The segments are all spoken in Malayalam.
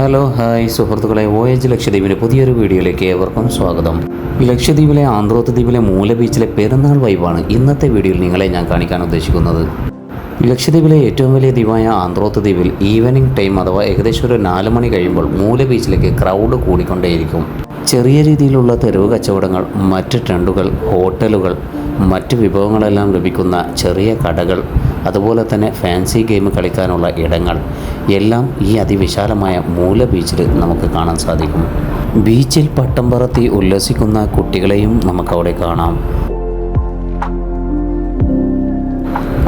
ഹലോ ഹായ് സുഹൃത്തുക്കളെ. ഒ എച്ച് ലക്ഷദ്വീപിന്റെ പുതിയൊരു വീഡിയോയിലേക്ക് ഏവർക്കും സ്വാഗതം. ലക്ഷദ്വീപിലെ ആന്ധ്രോത്ത് ദ്വീപിലെ മൂല ബീച്ചിലെ പെരുന്നാൾ വൈബാണ് ഇന്നത്തെ വീഡിയോയിൽ നിങ്ങളെ ഞാൻ കാണിക്കാൻ ഉദ്ദേശിക്കുന്നത്. ലക്ഷദ്വീപിലെ ഏറ്റവും വലിയ ദ്വീപായ ആന്ധ്രോത്ത് ദ്വീപിൽ ഈവനിങ് ടൈം അഥവാ ഏകദേശം ഒരു നാല് മണി കഴിയുമ്പോൾ മൂല ബീച്ചിലേക്ക് ക്രൗഡ് കൂടിക്കൊണ്ടേയിരിക്കും. ചെറിയ രീതിയിലുള്ള തെരുവ് കച്ചവടങ്ങൾ മറ്റ് ടെണ്ടുകൾ ഹോട്ടലുകൾ മറ്റ് വിഭവങ്ങളെല്ലാം ലഭിക്കുന്ന ചെറിയ കടകൾ അതുപോലെ തന്നെ ഫാൻസി ഗെയിം കളിക്കാനുള്ള ഇടങ്ങൾ. എല്ലാം ഈ അതിവിശാലമായ മൂല ബീച്ചിൽ നമുക്ക് കാണാൻ സാധിക്കും. ബീച്ചിൽ പട്ടം പറത്തി ഉല്ലസിക്കുന്ന കുട്ടികളെയും നമുക്കവിടെ കാണാം.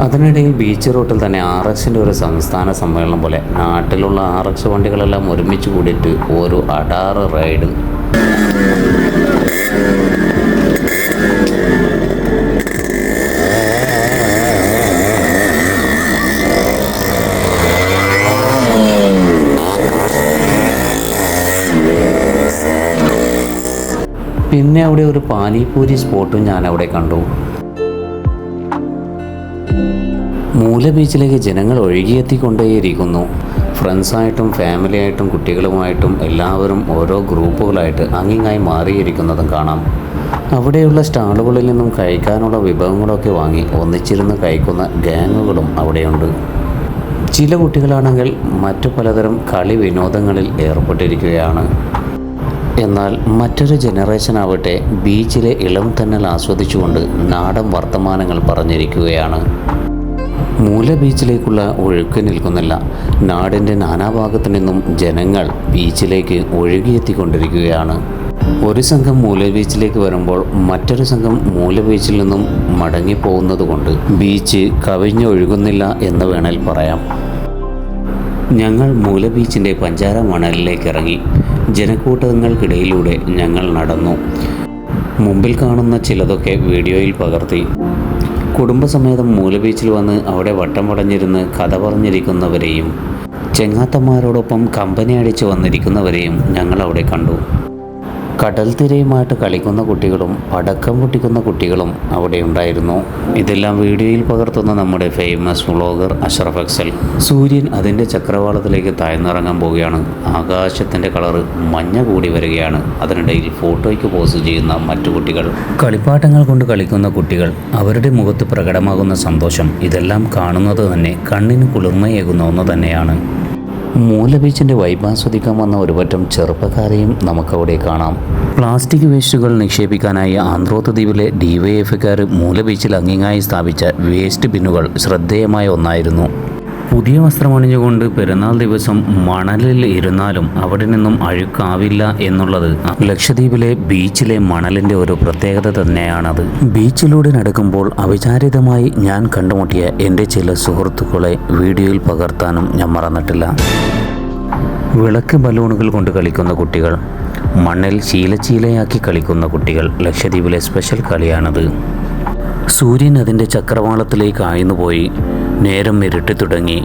അതിനിടയിൽ ബീച്ച് റോട്ടിൽ തന്നെ ആർ എക്സിന്റെ ഒരു സംസ്ഥാന സമ്മേളനം പോലെ നാട്ടിലുള്ള ആർ എക്സ് വണ്ടികളെല്ലാം ഒരുമിച്ച് കൂടിയിട്ട് ഒരു അടാറ് റൈഡ് പിന്നെ അവിടെ ഒരു പാനിപൂരി സ്പോട്ടും ഞാൻ അവിടെ കണ്ടു. മൂല ബീച്ചിലേക്ക് ജനങ്ങൾ ഒഴുകിയെത്തിക്കൊണ്ടേയിരിക്കുന്നു. ഫ്രണ്ട്സായിട്ടും ഫാമിലിയായിട്ടും കുട്ടികളുമായിട്ടും എല്ലാവരും ഓരോ ഗ്രൂപ്പുകളായിട്ട് അങ്ങിങ്ങായി മാറിയിരിക്കുന്നതും കാണാം. അവിടെയുള്ള സ്റ്റാളുകളിൽ നിന്നും കഴിക്കാനുള്ള വിഭവങ്ങളൊക്കെ വാങ്ങി ഒന്നിച്ചിരുന്ന് കഴിക്കുന്ന ഗാങ്ങുകളും അവിടെയുണ്ട്. ചില കുട്ടികളാണെങ്കിൽ മറ്റു പലതരം കളി വിനോദങ്ങളിൽ ഏർപ്പെട്ടിരിക്കുകയാണ്. എന്നാൽ മറ്റൊരു ജനറേഷൻ ആവട്ടെ ബീച്ചിലെ ഇളം തന്നൽ ആസ്വദിച്ചുകൊണ്ട് നാടൻ വർത്തമാനങ്ങൾ പറഞ്ഞിരിക്കുകയാണ്. മൂല ബീച്ചിലേക്കുള്ള ഒഴുക്ക് നിൽക്കുന്നില്ല നാടിന്റെ നാനാഭാഗത്തു നിന്നും ജനങ്ങൾ ബീച്ചിലേക്ക് ഒഴുകിയെത്തിക്കൊണ്ടിരിക്കുകയാണ്. ഒരു സംഘം മൂല ബീച്ചിലേക്ക് വരുമ്പോൾ മറ്റൊരു സംഘം മൂല ബീച്ചിൽ നിന്നും മടങ്ങിപ്പോകുന്നത് കൊണ്ട് ബീച്ച് കവിഞ്ഞൊഴുകുന്നില്ല എന്ന് വേണേൽ പറയാം. ഞങ്ങൾ മൂല ബീച്ചിന്റെ പഞ്ചാര മണലിലേക്ക് ഇറങ്ങി. ജനക്കൂട്ടങ്ങൾക്കിടയിലൂടെ ഞങ്ങൾ നടന്നു. മുമ്പിൽ കാണുന്ന ചിലതൊക്കെ വീഡിയോയിൽ പകർത്തി. കുടുംബസമേതം മൂലബീച്ചിൽ വന്ന് അവിടെ വട്ടം പടഞ്ഞിരുന്ന് കഥ പറഞ്ഞിരിക്കുന്നവരെയും ചെങ്ങാത്തന്മാരോടൊപ്പം കമ്പനി അടിച്ചു വന്നിരിക്കുന്നവരെയും ഞങ്ങൾ അവിടെ കണ്ടു. കടൽ തിരയുമായിട്ട് കളിക്കുന്ന കുട്ടികളും പടക്കം പൊട്ടിക്കുന്ന കുട്ടികളും അവിടെ ഉണ്ടായിരുന്നു. ഇതെല്ലാം വീഡിയോയിൽ പകർത്തുന്ന നമ്മുടെ ഫേമസ് വ്ളോഗർ അഷ്റഫ് അക്സൽ സൂര്യൻ അതിന്റെ ചക്രവാളത്തിലേക്ക് താഴ്ന്നിറങ്ങാൻ പോവുകയാണ്. ആകാശത്തിന്റെ കളറ് മഞ്ഞ കൂടി വരികയാണ്. അതിനിടയിൽ ഫോട്ടോയ്ക്ക് പോസ് ചെയ്യുന്ന മറ്റു കുട്ടികൾ. കളിപ്പാട്ടങ്ങൾ കൊണ്ട് കളിക്കുന്ന കുട്ടികൾ അവരുടെ മുഖത്ത് പ്രകടമാകുന്ന സന്തോഷം ഇതെല്ലാം കാണുന്നത് തന്നെ കണ്ണിന് കുളിർമയേകുന്ന ഒന്ന് തന്നെയാണ്. മൂല ബീച്ചിന്റെ വൈബ് ആസ്വദിക്കാൻ വന്ന ഒരുപറ്റം ചെറുപ്പക്കാരെയും നമുക്കവിടെ കാണാം. പ്ലാസ്റ്റിക് വേസ്റ്റുകൾ നിക്ഷേപിക്കാനായി ആന്ധ്രോത്ത് ദ്വീപിലെ ഡിവൈഎഫ്കാർ മൂല ബീച്ചിൽ അങ്ങിങ്ങായി സ്ഥാപിച്ച വേസ്റ്റ് ബിന്നുകൾ ശ്രദ്ധേയമായ ഒന്നായിരുന്നു. പുതിയ വസ്ത്രമണിഞ്ഞുകൊണ്ട് പെരുന്നാൾ ദിവസം മണലിൽ ഇരുന്നാലും അവിടെ നിന്നും അഴുക്കാവില്ല എന്നുള്ളത് ലക്ഷദ്വീപിലെ ബീച്ചിലെ മണലിന്റെ ഒരു പ്രത്യേകത തന്നെയാണത്. ബീച്ചിലൂടെ നടക്കുമ്പോൾ അവിചാരിതമായി ഞാൻ കണ്ടുമുട്ടിയ എന്റെ ചില സുഹൃത്തുക്കളെ വീഡിയോയിൽ പകർത്താനും ഞാൻ മറന്നിട്ടില്ല. വിളക്ക് ബലൂണുകൾ കൊണ്ട് കളിക്കുന്ന കുട്ടികൾ മണ്ണിൽ ചീലച്ചീലയാക്കി കളിക്കുന്ന കുട്ടികൾ ലക്ഷദ്വീപിലെ സ്പെഷ്യൽ കളിയാണത്. സൂര്യൻ അതിന്റെ ചക്രവാളത്തിലേക്ക് ആഴ്ന്നുപോയി. നേരം ഇരുട്ടി തുടങ്ങി.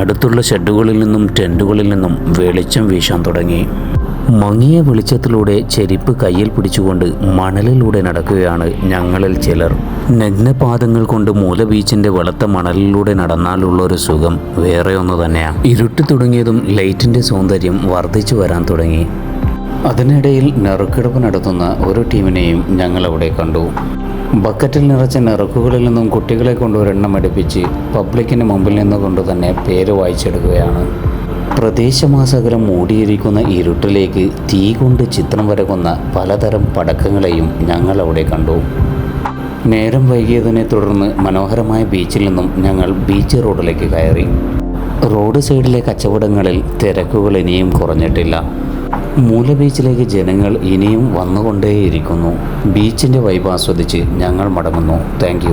അടുത്തുള്ള ഷെഡുകളിൽ നിന്നും ടെന്റുകളിൽ നിന്നും വെളിച്ചം വീശാൻ തുടങ്ങി. മങ്ങിയ വെളിച്ചത്തിലൂടെ ചെരിപ്പ് കയ്യിൽ പിടിച്ചുകൊണ്ട് മണലിലൂടെ നടക്കുകയാണ് ഞങ്ങളിൽ ചിലർ. നഗ്നപാദങ്ങൾ കൊണ്ട് മൂല ബീച്ചിന്റെ വെളുത്ത മണലിലൂടെ നടന്നാലുള്ള ഒരു സുഖം വേറെ ഒന്ന് തന്നെയാണ് ഇരുട്ടി തുടങ്ങിയതും ലൈറ്റിന്റെ സൗന്ദര്യം വർദ്ധിച്ചു വരാൻ തുടങ്ങി. അതിനിടയിൽ നെറുക്കെടുപ്പ് നടത്തുന്ന ഒരു ടീമിനെയും ഞങ്ങൾ അവിടെ കണ്ടു. ബക്കറ്റിൽ നിറച്ച നിറക്കുകളിൽ നിന്നും കുട്ടികളെ കൊണ്ട് ഒരെണ്ണം അടുപ്പിച്ച് പബ്ലിക്കിന് മുമ്പിൽ നിന്നുകൊണ്ട് തന്നെ പേര് വായിച്ചെടുക്കുകയാണ്. പ്രദേശമാസകരം മൂടിയിരിക്കുന്ന ഇരുട്ടിലേക്ക് തീ കൊണ്ട് ചിത്രം വരകുന്ന പലതരം പടക്കങ്ങളെയും ഞങ്ങൾ അവിടെ കണ്ടു. നേരം വൈകിയതിനെ തുടർന്ന് മനോഹരമായ ബീച്ചിൽ നിന്നും ഞങ്ങൾ ബീച്ച് റോഡിലേക്ക് കയറി. റോഡ് സൈഡിലെ കച്ചവടങ്ങളിൽ തിരക്കുകൾ ഇനിയും കുറഞ്ഞിട്ടില്ല. മൂല ബീച്ചിലേക്ക് ജനങ്ങൾ ഇനിയും വന്നുകൊണ്ടേയിരിക്കുന്നു. ബീച്ചിന്റെ വൈബ് ആസ്വദിച്ച് ഞങ്ങൾ മടങ്ങുന്നു. താങ്ക്